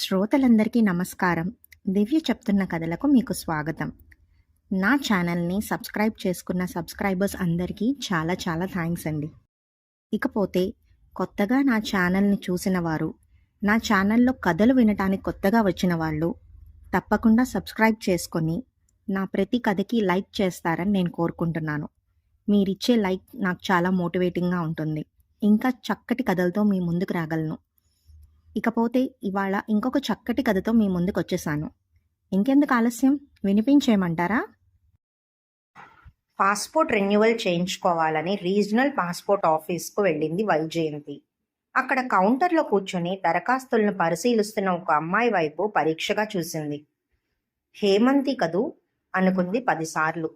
శ్రోతలందరికీ నమస్కారం. దివ్య చెప్తున్న కథలకు మీకు స్వాగతం. నా ఛానల్ని సబ్స్క్రైబ్ చేసుకున్న సబ్స్క్రైబర్స్ అందరికీ చాలా చాలా థ్యాంక్స్ అండి. ఇకపోతే కొత్తగా నా ఛానల్ని చూసిన వారు నా ఛానల్లో కథలు వినటానికి కొత్తగా వచ్చిన వాళ్ళు తప్పకుండా సబ్స్క్రైబ్ చేసుకొని నా ప్రతి కథకి లైక్ చేస్తారని నేను కోరుకుంటున్నాను. మీరిచ్చే లైక్ నాకు చాలా మోటివేటింగ్గా ఉంటుంది. ఇంకా చక్కటి కథలతో మీ ముందుకు రాగలను. ఇకపోతే ఇవాళ ఇంకొక చక్కటి కథతో మీ ముందుకు వచ్చేసాను ఇంకెందుకు ఆలస్యం? వినిపించేయమంటారా? పాస్పోర్ట్ రెన్యువల్ చేయించుకోవాలని రీజనల్ పాస్పోర్ట్ ఆఫీస్కు వెళ్ళింది వైజయంతి. అక్కడ కౌంటర్లో కూర్చొని దరఖాస్తులను పరిశీలిస్తున్న ఒక అమ్మాయి వైపు పరీక్షగా చూసింది. హేమంతి కదూ? అనుకుంది పదిసార్లు.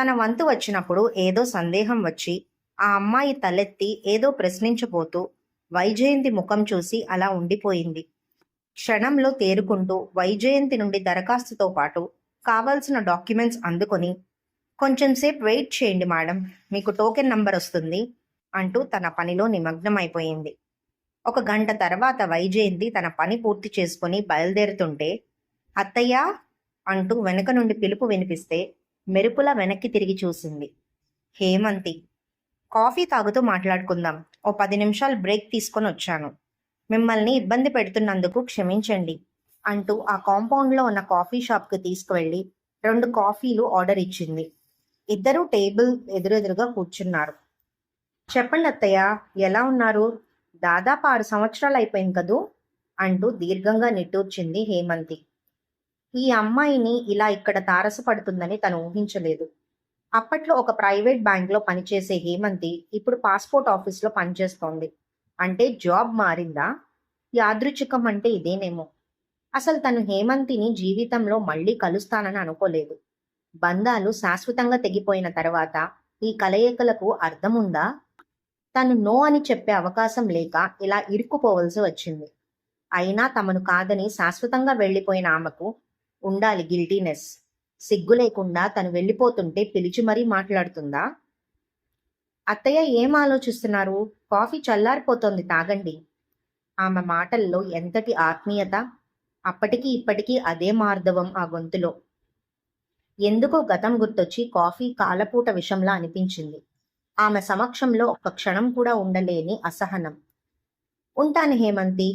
తన వంతు వచ్చినప్పుడు ఏదో సందేహం వచ్చి ఆ అమ్మాయి తలెత్తి ఏదో ప్రశ్నించబోతూ వైజయంతి ముఖం చూసి అలా ఉండిపోయింది. క్షణంలో తేరుకుంటూ వైజయంతి నుండి దరఖాస్తుతో పాటు కావాల్సిన డాక్యుమెంట్స్ అందుకొని కొంచెం సేపు వెయిట్ చేయండి మేడం మీకు టోకెన్ నంబర్ వస్తుంది అంటూ తన పనిలో నిమగ్నమైపోయింది. ఒక గంట తర్వాత వైజయంతి తన పని పూర్తి చేసుకుని బయలుదేరుతుంటే అత్తయ్య అంటూ వెనక నుండి పిలుపు వినిపిస్తే మెరుపుల వెనక్కి తిరిగి చూసింది. హేమంతి కాఫీ తాగుతూ మాట్లాడుకుందాం. ఓ పది నిమిషాలు బ్రేక్ తీసుకొని వచ్చాను. మిమ్మల్ని ఇబ్బంది పెడుతున్నందుకు క్షమించండి అంటూ ఆ కాంపౌండ్లో ఉన్న కాఫీ షాప్కి తీసుకువెళ్ళి రెండు కాఫీలు ఆర్డర్ ఇచ్చింది. ఇద్దరు టేబుల్ ఎదురెదురుగా కూర్చున్నారు. చెప్పండి అత్తయ్య ఎలా ఉన్నారు? దాదాపు ఆరు సంవత్సరాలు అయిపోయింది కదూ? అంటూ దీర్ఘంగా నిట్టూర్చింది హేమంతి. ఈ అమ్మాయిని ఇలా ఇక్కడ తారసపడుతుందని తను ఊహించలేదు. అప్పట్లో ఒక ప్రైవేట్ బ్యాంక్లో పనిచేసే హేమంతి ఇప్పుడు పాస్పోర్ట్ ఆఫీస్లో పనిచేస్తోంది. అంటే జాబ్ మారిందా? యాదృచ్ఛికం అంటే ఇదేనేమో. అసలు తను హేమంతిని జీవితంలో మళ్ళీ కలుస్తానని అనుకోలేదు. బంధాలు శాశ్వతంగా తెగిపోయిన తర్వాత ఈ కలయికలకు అర్థముందా? తను నో అని చెప్పే అవకాశం లేక ఇలా ఇరుక్కుపోవలసి వచ్చింది. అయినా తమను కాదని శాశ్వతంగా వెళ్ళిపోయిన ఆమెకు ఉండాలి గిల్టీనెస్. సిగ్గు లేకుండా తను వెళ్ళిపోతుంటే పిలిచి మరీ మాట్లాడుతుందా? అత్తయ్య ఏం ఆలోచిస్తున్నారు? కాఫీ చల్లారిపోతోంది తాగండి. ఆమె మాటల్లో ఎంతటి ఆత్మీయత? అప్పటికి ఇప్పటికీ అదే మార్ధవం ఆ గొంతులో. ఎందుకో గతం గుర్తొచ్చి కాఫీ కాలపూట విషంలా అనిపించింది. ఆమె సమక్షంలో ఒక్క క్షణం కూడా ఉండలేని అసహనం. ఉంటాను Hemanthi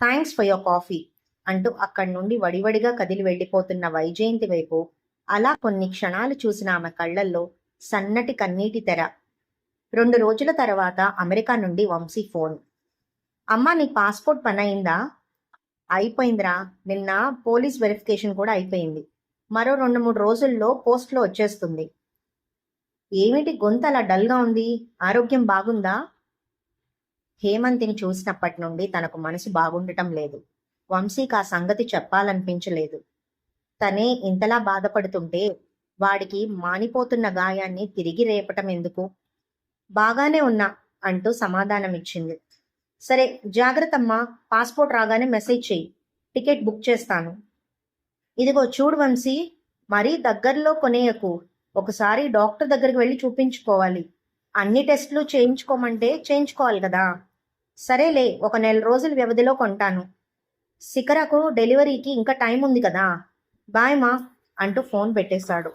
thanks for your coffee అంటూ అక్కడి నుండి వడివడిగా కదిలి వెళ్ళిపోతున్న వైజయంతి వైపు అలా కొన్ని క్షణాలు చూసిన ఆమె కళ్ళల్లో సన్నటి కన్నీటి తెర. రెండు రోజుల తర్వాత అమెరికా నుండి వంశీ ఫోన్. అమ్మా నీ పాస్పోర్ట్ పని అయిందా అయిపోయిందిరా. నిన్న పోలీస్ వెరిఫికేషన్ కూడా అయిపోయింది. మరో రెండు మూడు రోజుల్లో పోస్ట్లో వచ్చేస్తుంది. ఏమిటి గొంతు అలా డల్గా ఉంది? ఆరోగ్యం బాగుందా? హేమంతిని చూసినప్పటి నుండి తనకు మనసు బాగుండటం లేదు. వంశీకి ఆ సంగతి చెప్పాలనిపించలేదు. తనే ఇంతలా బాధపడుతుంటే వాడికి మానిపోతున్న గాయాన్ని తిరిగి రేపటం ఎందుకు? బాగానే ఉన్నా అంటూ సమాధానం ఇచ్చింది సరే జాగ్రత్తమ్మా పాస్పోర్ట్ రాగానే మెసేజ్ చెయ్యి. టికెట్ బుక్ చేస్తాను. ఇదిగో చూడు వంశీ మరీ దగ్గరలో కొనేయకు. ఒకసారి డాక్టర్ దగ్గరికి వెళ్ళి చూపించుకోవాలి. అన్ని టెస్టులు చేయించుకోమంటే చేయించుకోవాలి కదా. సరేలే ఒక నెల రోజుల వ్యవధిలో కొంటాను. శిఖరకు డెలివరీకి ఇంకా టైం ఉంది కదా. బాయ్ మా అంటూ ఫోన్ పెట్టేశాడు.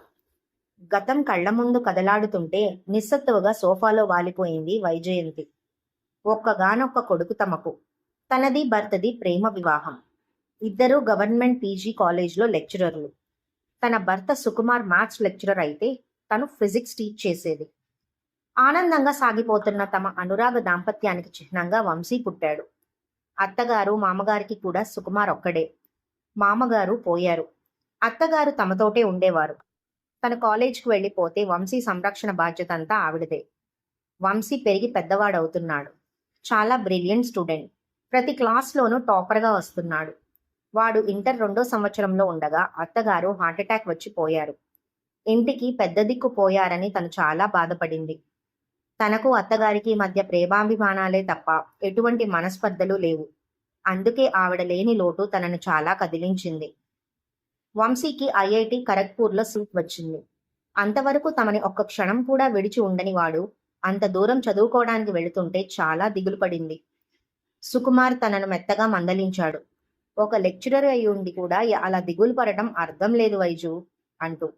గతం కళ్ళ ముందు కదలాడుతుంటే నిస్సత్తువగా సోఫాలో వాలిపోయింది వైజయంతి. ఒక్కగానొక్క కొడుకు తమకు. తనది భర్తది ప్రేమ వివాహం. ఇద్దరూ గవర్నమెంట్ పీజీ కాలేజ్లో లెక్చరర్లు. తన భర్త సుకుమార్ మ్యాథ్స్ లెక్చరర్ అయితే తను ఫిజిక్స్ టీచ్ చేసేది. ఆనందంగా సాగిపోతున్న తమ అనురాగ దాంపత్యానికి చిహ్నంగా వంశీ పుట్టాడు. అత్తగారు మామగారికి కూడా సుకుమార్ ఒక్కడే. మామగారు పోయారు. అత్తగారు తమతోటే ఉండేవారు. తన కాలేజ్కి వెళ్ళిపోతే వంశీ సంరక్షణ బాధ్యత అంతా ఆవిడదే. వంశీ పెరిగి పెద్దవాడవుతున్నాడు. చాలా బ్రిలియంట్ స్టూడెంట్. ప్రతి క్లాస్లోనూ టాపర్గా వస్తున్నాడు. వాడు ఇంటర్ రెండో సంవత్సరంలో ఉండగా అత్తగారు హార్ట్అటాక్ వచ్చి పోయారు. ఇంటికి పెద్ద దిక్కు పోయారని తను చాలా బాధపడింది. తనకు అత్తగారికి మధ్య ప్రేమాభిమానాలే తప్ప ఎటువంటి మనస్పర్ధలు లేవు. అందుకే ఆవిడ లేని లోటు తనను చాలా కదిలించింది. వంశీకి ఐఐటి ఖరగ్పూర్లో సీట్ వచ్చింది. అంతవరకు తమని ఒక్క క్షణం కూడా విడిచి ఉండని వాడు అంత దూరం చదువుకోవడానికి వెళుతుంటే చాలా దిగులు పడింది. సుకుమార్ తనను మెత్తగా మందలించాడు. ఒక లెక్చరర్ అయి ఉండి కూడా అలా దిగులు పడటం అర్థం లేదు వైజు అంటూ.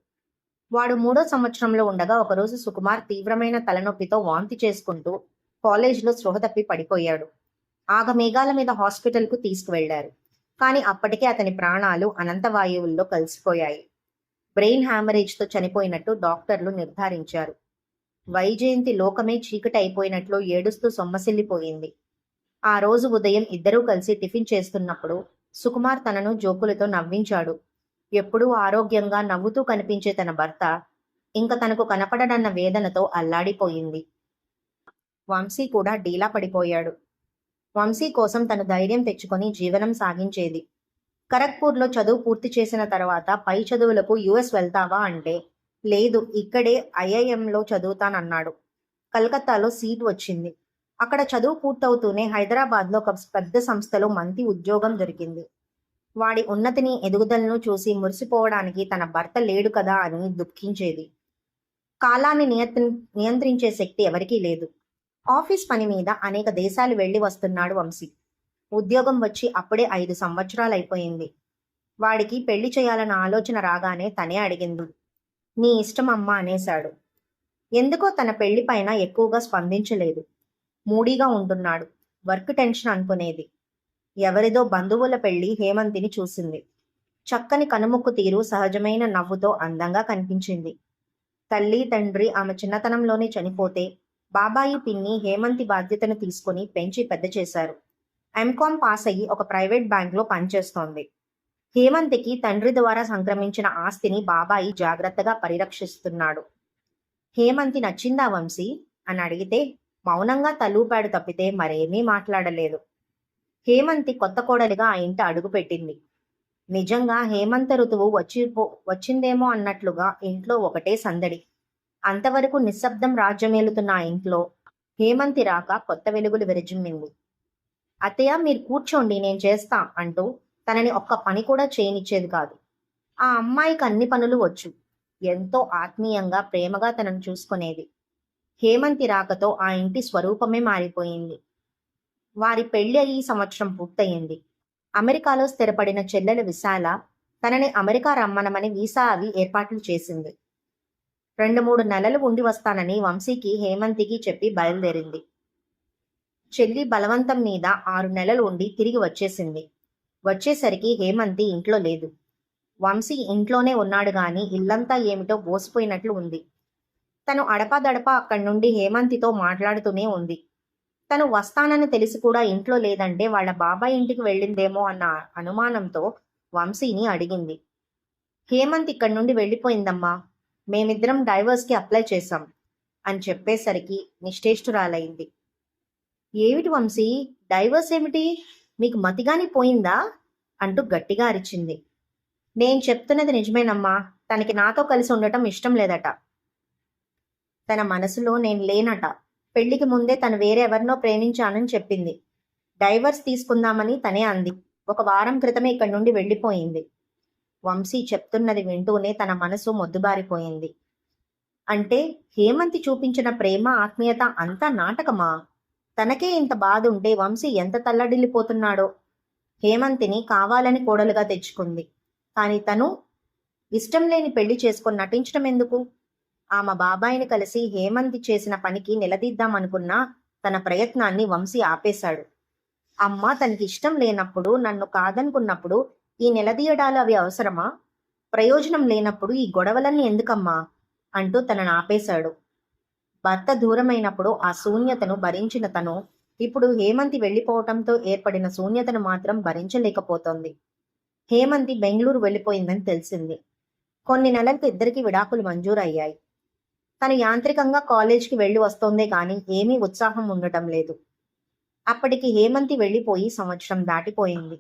వాడు మూడో సంవత్సరంలో ఉండగా ఒకరోజు సుకుమార్ తీవ్రమైన తలనొప్పితో వాంతి చేసుకుంటూ కాలేజీలో స్పృహ తప్పి పడిపోయాడు. ఆగమేఘాల మీద హాస్పిటల్కు తీసుకువెళ్ళారు కానీ అప్పటికే అతని ప్రాణాలు అనంత వాయువుల్లో కలిసిపోయాయి. బ్రెయిన్ హ్యామరేజ్తో చనిపోయినట్టు డాక్టర్లు నిర్ధారించారు. వైజయంతి లోకమే చీకటి అయిపోయినట్లు ఏడుస్తూ సొమ్మసిల్లిపోయింది. ఆ రోజు ఉదయం ఇద్దరూ కలిసి టిఫిన్ చేస్తున్నప్పుడు సుకుమార్ తనను జోకులతో నవ్వించాడు. ఎప్పుడూ ఆరోగ్యంగా నవ్వుతూ కనిపించే తన భర్త ఇంక తనకు కనపడనన్న వేదనతో అల్లాడిపోయింది. వంశీ కూడా డీలా పడిపోయాడు. వంశీ కోసం తను ధైర్యం తెచ్చుకొని జీవనం సాగించేది. ఖరగ్పూర్లో చదువు పూర్తి చేసిన తర్వాత పై చదువులకు యుఎస్ వెళ్తావా అంటే లేదు ఇక్కడే ఐఐఎంలో చదువుతానన్నాడు. కలకత్తాలో సీట్ వచ్చింది. అక్కడ చదువు పూర్తవుతూనే హైదరాబాద్లో ఒక పెద్ద సంస్థలో మంచి ఉద్యోగం దొరికింది. వాడి ఉన్నతిని ఎదుగుదలను చూసి మురిసిపోవడానికి తన భర్త లేడు కదా అని దుఃఖించేది. కాలాన్ని నియంత్రి నియంత్రించే శక్తి ఎవరికీ లేదు. ఆఫీస్ పని మీద అనేక దేశాలు వెళ్ళి వస్తున్నాడు వంశీ. ఉద్యోగం వచ్చి అప్పుడే ఐదు సంవత్సరాలు అయిపోయింది వాడికి పెళ్ళి చేయాలన్న ఆలోచన రాగానే తనే అడిగింది. నీ ఇష్టం అమ్మా అనేశాడు. ఎందుకో తన పెళ్ళి పైన ఎక్కువగా స్పందించలేదు. మూడీగా ఉంటున్నాడు. వర్క్ టెన్షన్ అనుకునేది. ఎవరిదో బంధువుల పెళ్ళి హేమంతిని చూసింది. చక్కని కనుముక్కు తీరు సహజమైన నవ్వుతో అందంగా కనిపించింది. తల్లి తండ్రి ఆమె చిన్నతనంలోనే చనిపోతే బాబాయి పిన్ని హేమంతి బాధ్యతను తీసుకుని పెంచి పెద్ద చేశారు. ఎంకామ్ పాస్ అయ్యి ఒక ప్రైవేట్ బ్యాంక్లో పనిచేస్తోంది. హేమంతికి తండ్రి ద్వారా సంక్రమించిన ఆస్తిని బాబాయి జాగ్రత్తగా పరిరక్షిస్తున్నాడు. హేమంతి నచ్చిందా వంశీ? అని అడిగితే మౌనంగా తలూపాడు తప్పితే మరేమీ మాట్లాడలేదు. హేమంతి కొత్త కోడలిగా ఆ ఇంట అడుగుపెట్టింది నిజంగా హేమంత ఋతువు వచ్చి వచ్చిందేమో అన్నట్లుగా ఇంట్లో ఒకటే సందడి. అంతవరకు నిశ్శబ్దం రాజ్యమేలుతున్న ఆ ఇంట్లో హేమంతి రాక కొత్త వెలుగులు విరజిమ్మింది. అత్తయ్య మీరు కూర్చోండి నేను చేస్తా అంటూ తనని ఒక్క పని కూడా చేయనిచ్చేది కాదు. ఆ అమ్మాయికి అన్ని పనులు వచ్చు. ఎంతో ఆత్మీయంగా ప్రేమగా తనను చూసుకునేది. హేమంతి రాకతో ఆ ఇంటి స్వరూపమే మారిపోయింది. వారి పెళ్ళి ఈ సంవత్సరం పూర్తయింది. అమెరికాలో స్థిరపడిన చెల్లెలు విశాల తనని అమెరికా రమ్మనమని వీసా అవి ఏర్పాట్లు చేసింది. రెండు మూడు నెలలు ఉండి వస్తానని వంశీకి హేమంతికి చెప్పి బయలుదేరింది. చెల్లి బలవంతం మీద ఆరు నెలలు ఉండి తిరిగి వచ్చేసింది. వచ్చేసరికి హేమంతి ఇంట్లో లేదు. వంశీ ఇంట్లోనే ఉన్నాడు గాని ఇల్లంతా ఏమిటో బోసిపోయినట్లు ఉంది. తను అడపాదడపా అక్కడి నుండి హేమంతితో మాట్లాడుతూనే ఉంది. తను వస్తానని తెలిసి కూడా ఇంట్లో లేదంటే వాళ్ళ బాబాయ్ ఇంటికి వెళ్ళిందేమో అన్న అనుమానంతో వంశీని అడిగింది. హేమంత్ ఇక్కడి నుండి వెళ్ళిపోయిందమ్మా. మేమిద్దరం డైవర్స్కి అప్లై చేశాం అని చెప్పేసరికి నిశ్చేష్టురాలైంది. ఏమిటి వంశీ? డైవర్స్ ఏమిటి? మీకు మతిగాని పోయిందా? అంటూ గట్టిగా అరిచింది. నేను చెప్తున్నది నిజమేనమ్మా. తనకి నాతో కలిసి ఉండటం ఇష్టం లేదట. తన మనసులో నేను లేనట. పెళ్ళికి ముందే తను వేరెవరినో ప్రేమించానని చెప్పింది. డైవర్స్ తీసుకుందామని తనే అంది. ఒక వారం క్రితమే ఇక్కడి నుండి వెళ్ళిపోయింది. వంశీ చెప్తున్నది వింటూనే తన మనసు మొద్దుబారిపోయింది. అంటే హేమంతి చూపించిన ప్రేమ ఆత్మీయత అంతా నాటకమా? తనకే ఇంత బాధ ఉంటే వంశీ ఎంత తల్లడిల్లిపోతున్నాడో? హేమంతిని కావాలని కోడలుగా తెచ్చుకుంది. కానీ తను ఇష్టం లేని పెళ్ళి చేసుకొని నటించడం ఎందుకు ఆమె బాబాయిని కలిసి హేమంతి చేసిన పనికి నిలదీద్దామనుకున్నా తన ప్రయత్నాన్ని వంశీ ఆపేశాడు. అమ్మ తనకి ఇష్టం లేనప్పుడు నన్ను కాదనుకున్నప్పుడు ఈ నిలదీయడాలు అవి అవసరమా? ప్రయోజనం లేనప్పుడు ఈ గొడవలన్నీ ఎందుకమ్మా? అంటూ తనను ఆపేశాడు. భర్త దూరమైనప్పుడు ఆ శూన్యతను భరించిన తను ఇప్పుడు హేమంతి వెళ్ళిపోవటంతో ఏర్పడిన శూన్యతను మాత్రం భరించలేకపోతోంది. హేమంతి బెంగళూరు వెళ్ళిపోయిందని తెలిసింది. కొన్ని నెలలకు ఇద్దరికి విడాకులు మంజూరయ్యాయి. తను యాంత్రికంగా కాలేజ్కి వెళ్ళి వస్తోందే కానీ ఏమీ ఉత్సాహం ఉండటం లేదు. అప్పటికి హేమంతి వెళ్ళిపోయి సంవత్సరం దాటిపోయింది.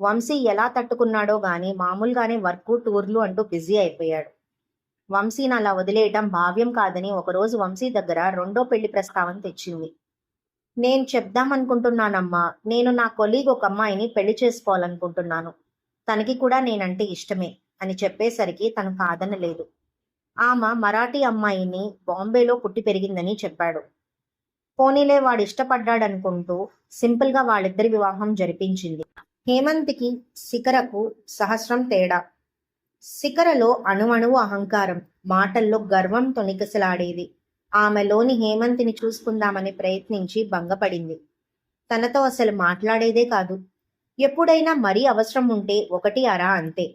వంశీ ఎలా తట్టుకున్నాడో గాని మామూలుగానే వర్క్ టూర్లు అంటూ బిజీ అయిపోయాడు. వంశీని అలా వదిలేయటం భావ్యం కాదని ఒకరోజు వంశీ దగ్గర రెండో పెళ్ళి ప్రస్తావన తెచ్చింది. నేను చెప్దామనుకుంటున్నానమ్మా. నేను నా కొలీగ్ ఒక అమ్మాయిని పెళ్ళి చేసుకోవాలనుకుంటున్నాను. తనకి కూడా నేనంటే ఇష్టమే అని చెప్పేసరికి తను కాదనలేదు ఆమె మరాఠీ అమ్మాయిని బాంబేలో పుట్టి పెరిగిందని చెప్పాడు. పోనీలే వాడు ఇష్టపడ్డాడనుకుంటూ సింపుల్గా వాళ్ళిద్దరి వివాహం జరిపించింది. హేమంత్కి శిఖరకు సహస్రం తేడా. శిఖరలో అణువణువు అహంకారం మాటల్లో గర్వం తొణికిసలాడేది. ఆమెలోని హేమంతిని చూసుకుందామని ప్రయత్నించి భంగపడింది. తనతో అసలు మాట్లాడేదే కాదు. ఎప్పుడైనా మరీ అవసరం ఉంటే ఒకటి అరా అంతే.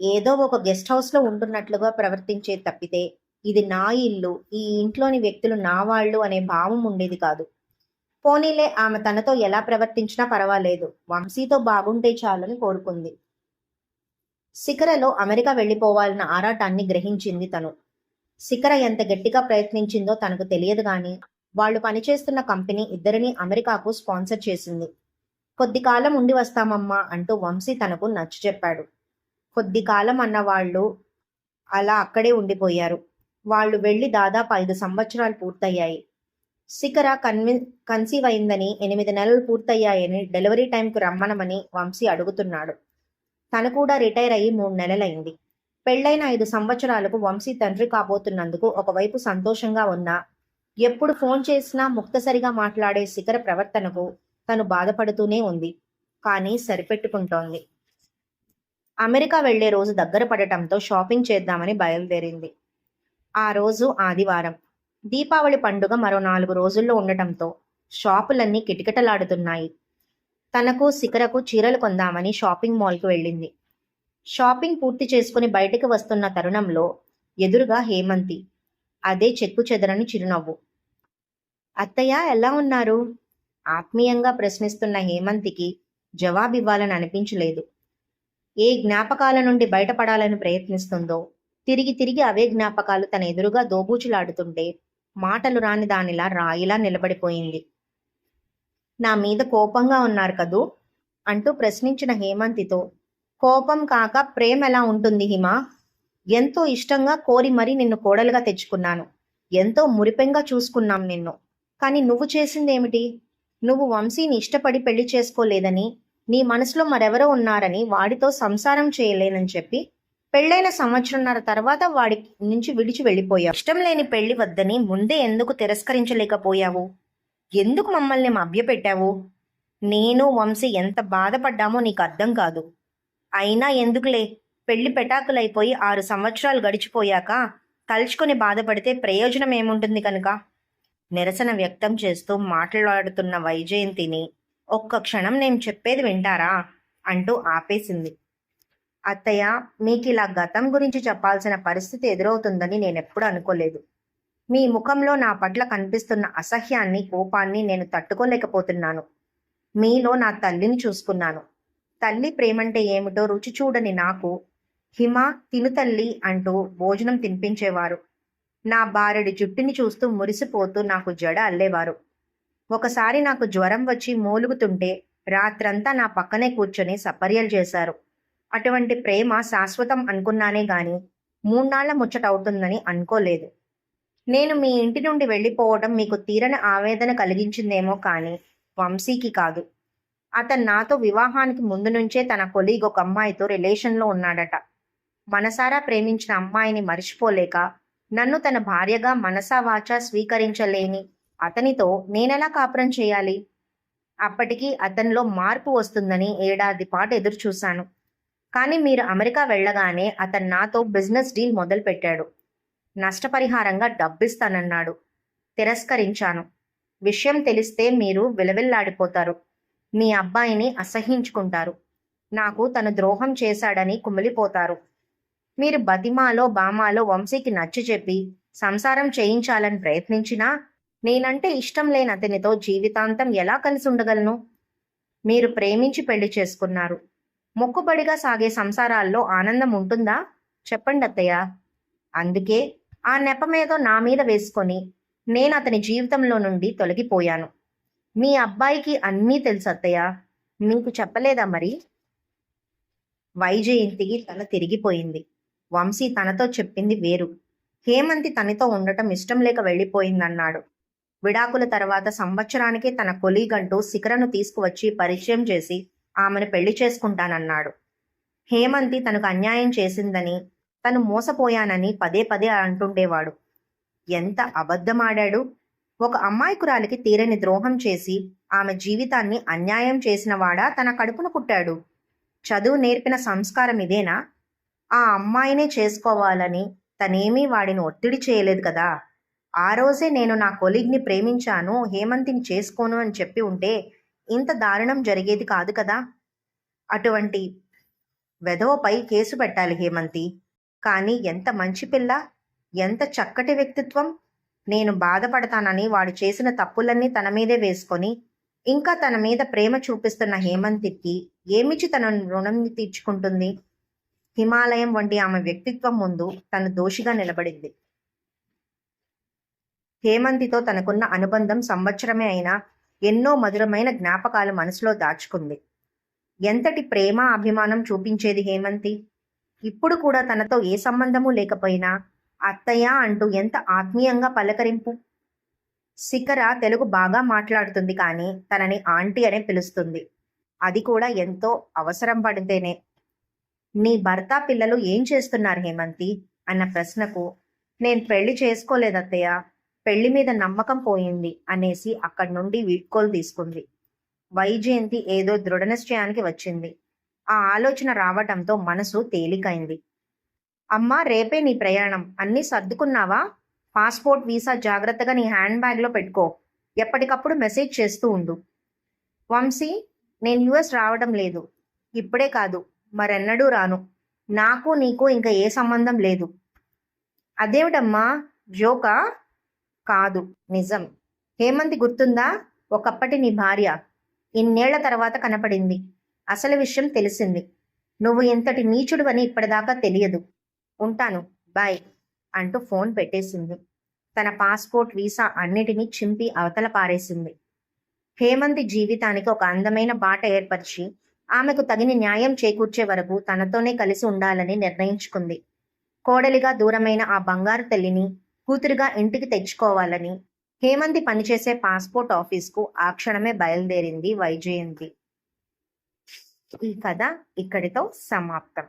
ఏదో ఒక గెస్ట్ హౌస్లో ఉంటున్నట్లుగా ప్రవర్తించే తప్పితే ఇది నా ఇల్లు ఈ ఇంట్లోని వ్యక్తులు నా వాళ్ళు అనే భావం ఉండేది కాదు. పోనీలే ఆమె తనతో ఎలా ప్రవర్తించినా పర్వాలేదు. వంశీతో బాగుంటే చాలని కోరుకుంది. శిఖరలో అమెరికా వెళ్ళిపోవాలన్న ఆరాటాన్ని గ్రహించింది తను. శిఖర ఎంత గట్టిగా ప్రయత్నించిందో తనకు తెలియదు కానీ వాళ్ళు పనిచేస్తున్న కంపెనీ ఇద్దరిని అమెరికాకు స్పాన్సర్ చేసింది. కొద్ది కాలం ఉండి వస్తామమ్మా అంటూ వంశీ తనకు నచ్చి చెప్పాడు. కొద్ది కాలం అన్న వాళ్ళు అలా అక్కడే ఉండిపోయారు. వాళ్ళు వెళ్ళి దాదాపు ఐదు సంవత్సరాలు పూర్తయ్యాయి. శిఖర కన్వి కన్సీవ్ అయిందని ఎనిమిది నెలలు పూర్తయ్యాయని డెలివరీ టైంకు రమ్మనమని వంశీ అడుగుతున్నాడు. తను కూడా రిటైర్ అయ్యి మూడు నెలలైంది. పెళ్ళైన ఐదు సంవత్సరాలకు వంశీ తండ్రి కాబోతున్నందుకు ఒకవైపు సంతోషంగా ఉన్నా ఎప్పుడు ఫోన్ చేసినా ముక్తసరిగా మాట్లాడే శిఖర ప్రవర్తనకు తను బాధపడుతూనే ఉంది. కానీ సరిపెట్టుకుంటోంది. అమెరికా వెళ్ళే రోజు దగ్గర పడటంతో షాపింగ్ చేద్దామని బయలుదేరింది ఆ రోజు ఆదివారం. దీపావళి పండుగ మరో నాలుగు రోజుల్లో ఉండటంతో షాపులన్నీ కిటకిటలాడుతున్నాయి. తనకు శిఖరకు చీరలు కొందామని షాపింగ్ మాల్కి వెళ్ళింది. షాపింగ్ పూర్తి చేసుకుని బయటికి వస్తున్న తరుణంలో ఎదురుగా హేమంతి అదే చెక్కు చెదరని చిరునవ్వు. అత్తయ్య ఎలా ఉన్నారు? ఆత్మీయంగా ప్రశ్నిస్తున్న హేమంతికి జవాబివ్వాలని అనిపించలేదు. ఏ జ్ఞాపకాల నుండి బయటపడాలని ప్రయత్నిస్తుందో తిరిగి తిరిగి అవే జ్ఞాపకాలు తన ఎదురుగా దోబూచులాడుతుంటే మాటలు రాని దానిలా రాయిలా నిలబడిపోయింది. నా మీద కోపంగా ఉన్నారు కదూ? అంటూ ప్రశ్నించిన హేమంతితో కోపం కాక ప్రేమ ఎలా ఉంటుంది హిమ? ఎంతో ఇష్టంగా కోరి మరీ నిన్ను కోడలుగా తెచ్చుకున్నాను. ఎంతో మురిపెంగా చూసుకున్నాం నిన్ను. కానీ నువ్వు చేసిందేమిటి? నువ్వు వంశీని ఇష్టపడి పెళ్ళి చేసుకోలేదని నీ మనసులో మరెవరో ఉన్నారని వాడితో సంసారం చేయలేనని చెప్పి పెళ్ళైన సంవత్సరంన్నర తర్వాత వాడి నుంచి విడిచి వెళ్ళిపోయావు. ఇష్టం లేని పెళ్ళి వద్దని ముందే ఎందుకు తిరస్కరించలేకపోయావు? ఎందుకు మమ్మల్ని మభ్యపెట్టావు? నేను వంశీ ఎంత బాధపడ్డామో నీకు అర్థం కాదు. అయినా ఎందుకులే? పెళ్ళి పెటాకులైపోయి ఆరు సంవత్సరాలు గడిచిపోయాక తలుచుకొని బాధపడితే ప్రయోజనం ఏముంటుంది కనుక? నిరసన వ్యక్తం చేస్తూ మాట్లాడుతున్న వైజయంతిని ఒక్క క్షణం నేను చెప్పేది వింటారా? అంటూ ఆపేసింది. అత్తయ్య మీకు ఇలా గతం గురించి చెప్పాల్సిన పరిస్థితి ఎదురవుతుందని నేనెప్పుడు అనుకోలేదు. మీ ముఖంలో నా పట్ల కనిపిస్తున్న అసహ్యాన్ని కోపాన్ని నేను తట్టుకోలేకపోతున్నాను. మీలో నా తల్లిని చూసుకున్నాను. తల్లి ప్రేమంటే ఏమిటో రుచి చూడని నాకు హిమ తిను తల్లి అంటూ భోజనం తినిపించేవారు. నా బారెడి జుట్టుని చూస్తూ మురిసిపోతూ నాకు జడ అల్లేవారు. ఒకసారి నాకు జ్వరం వచ్చి మూలుగుతుంటే రాత్రంతా నా పక్కనే కూర్చొని సపర్యలు చేశారు. అటువంటి ప్రేమ శాశ్వతం అనుకున్నానే గాని మూన్నాళ్ళ ముచ్చట అవుతుందని అనుకోలేదు. నేను మీ ఇంటి నుండి వెళ్ళిపోవడం మీకు తీరని ఆవేదన కలిగించిందేమో కానీ వంశీకి కాదు. అతను నాతో వివాహానికి ముందు నుంచే తన కొలీగ్ ఒక అమ్మాయితో రిలేషన్లో ఉన్నాడట. మనసారా ప్రేమించిన అమ్మాయిని మర్చిపోలేక నన్ను తన భార్యగా మనసా వాచ స్వీకరించలేని అతనితో నేనెలా కాపురం చేయాలి? అప్పటికి అతనిలో మార్పు వస్తుందని ఏడాది పాటు ఎదురుచూశాను. కానీ మీరు అమెరికా వెళ్ళగానే అతను నాతో బిజినెస్ డీల్ మొదలుపెట్టాడు నష్టపరిహారంగా డబ్బిస్తానన్నాడు. తిరస్కరించాను. విషయం తెలిస్తే మీరు విలవిల్లాడిపోతారు. మీ అబ్బాయిని అసహించుకుంటారు. నాకు తను ద్రోహం చేశాడని కుమిలిపోతారు. మీరు బతిమాలో బామాలో వంశీకి నచ్చి చెప్పి సంసారం చేయించాలని ప్రయత్నించినా నేనంటే ఇష్టం లేని అతనితో జీవితాంతం ఎలా కలిసి ఉండగలను? మీరు ప్రేమించి పెళ్ళి చేసుకున్నారు. మొక్కుబడిగా సాగే సంసారాల్లో ఆనందం ఉంటుందా? చెప్పండి అత్తయ్య. అందుకే ఆ నెపమేదో నా మీద వేసుకొని నేను అతని జీవితంలో నుండి తొలగిపోయాను. మీ అబ్బాయికి అన్నీ తెలుసు అత్తయ్య. మీకు చెప్పలేదా మరి? వైజయంతికి తల తిరిగిపోయింది. వంశీ తనతో చెప్పింది వేరు. హేమంతి తనతో ఉండటం ఇష్టం లేక వెళ్ళిపోయిందన్నాడు. విడాకుల తర్వాత సంవత్సరానికి తన కొలీగంటూ శిఖరను తీసుకువచ్చి పరిచయం చేసి ఆమెను పెళ్ళి చేసుకుంటానన్నాడు. హేమంతి తనకు అన్యాయం చేసిందని తను మోసపోయానని పదే పదే అంటుండేవాడు. ఎంత అబద్ధమాడాడు! ఒక అమ్మాయికురాలికి తీరని ద్రోహం చేసి ఆమె జీవితాన్ని అన్యాయం చేసినవాడా తన కడుపును పుట్టాడు. చదువు నేర్పిన సంస్కారం ఇదేనా? ఆ అమ్మాయినే చేసుకోవాలని తనేమీ వాడిని ఒత్తిడి చేయలేదు కదా! ఆ రోజే నేను నా కొలీగ్ని ప్రేమించాను హేమంతిని చేసుకోను అని చెప్పి ఉంటే ఇంత దారుణం జరిగేది కాదు కదా? అటువంటి వెధవపై కేసు పెట్టాలి హేమంతి. కానీ ఎంత మంచి పిల్ల ఎంత చక్కటి వ్యక్తిత్వం. నేను బాధపడతానని వాడు చేసిన తప్పులన్నీ తన మీదే వేసుకొని ఇంకా తన మీద ప్రేమ చూపిస్తున్న హేమంతికి ఏమిచ్చి తన రుణం తీర్చుకుంటుంది? హిమాలయం వంటి ఆమె వ్యక్తిత్వం ముందు తను దోషిగా నిలబడింది. హేమంతితో తనకున్న అనుబంధం సంవత్సరమే అయినా ఎన్నో మధురమైన జ్ఞాపకాలు మనసులో దాచుకుంది. ఎంతటి ప్రేమ అభిమానం చూపించేది హేమంతి? ఇప్పుడు కూడా తనతో ఏ సంబంధము లేకపోయినా అత్తయ్య అంటూ ఎంత ఆత్మీయంగా పలకరింపు? శిఖర తెలుగు బాగా మాట్లాడుతుంది కానీ తనని ఆంటీ అనే పిలుస్తుంది. అది కూడా ఎంతో అవసరం పడితేనే. నీ భర్త పిల్లలు ఏం చేస్తున్నారు హేమంతి? అన్న ప్రశ్నకు నేను పెళ్ళి చేసుకోలేదు అత్తయ్య పెళ్ళి మీద నమ్మకం పోయింది అనేసి అక్కడి నుండి వీడ్కోలు తీసుకుంది. వైజయంతి ఏదో దృఢ నిశ్చయానికి వచ్చింది. ఆ ఆలోచన రావటంతో మనసు తేలికైంది. అమ్మా రేపే నీ ప్రయాణం. అన్నీ సర్దుకున్నావా? పాస్పోర్ట్ వీసా జాగ్రత్తగా నీ హ్యాండ్ బ్యాగ్లో పెట్టుకో. ఎప్పటికప్పుడు మెసేజ్ చేస్తూ ఉండు. వంశీ నేను యుఎస్ రావడం లేదు. ఇప్పుడే కాదు. మరెన్నడూ రాను. నాకు నీకు ఇంకా ఏ సంబంధం లేదు. అదేమిటమ్మా? జోకా? కాదు. నిజం. హేమంతి గుర్తుందా? ఒకప్పటి నీ భార్య. ఇన్నేళ్ళ తర్వాత కనపడింది. అసలు విషయం తెలిసింది. నువ్వు ఇంతటి నీచుడు అని ఇప్పటిదాకా తెలియదు. ఉంటాను. బాయ్ అంటూ ఫోన్ పెట్టేసింది. తన పాస్పోర్ట్ వీసా అన్నిటినీ చింపి అవతల పారేసింది. హేమంతి జీవితానికి ఒక అందమైన బాట ఏర్పరిచి ఆమెకు తగిన న్యాయం చేకూర్చే వరకు తనతోనే కలిసి ఉండాలని నిర్ణయించుకుంది. కోడలిగా దూరమైన ఆ బంగారు తల్లిని కూతురుగా ఇంటికి తెచ్చుకోవాలని. హేమంతి పనిచేసే పాస్పోర్ట్ ఆఫీస్కు ఆ క్షణమే బయలుదేరింది వైజయంతి. ఈ కథ ఇక్కడితో సమాప్తం.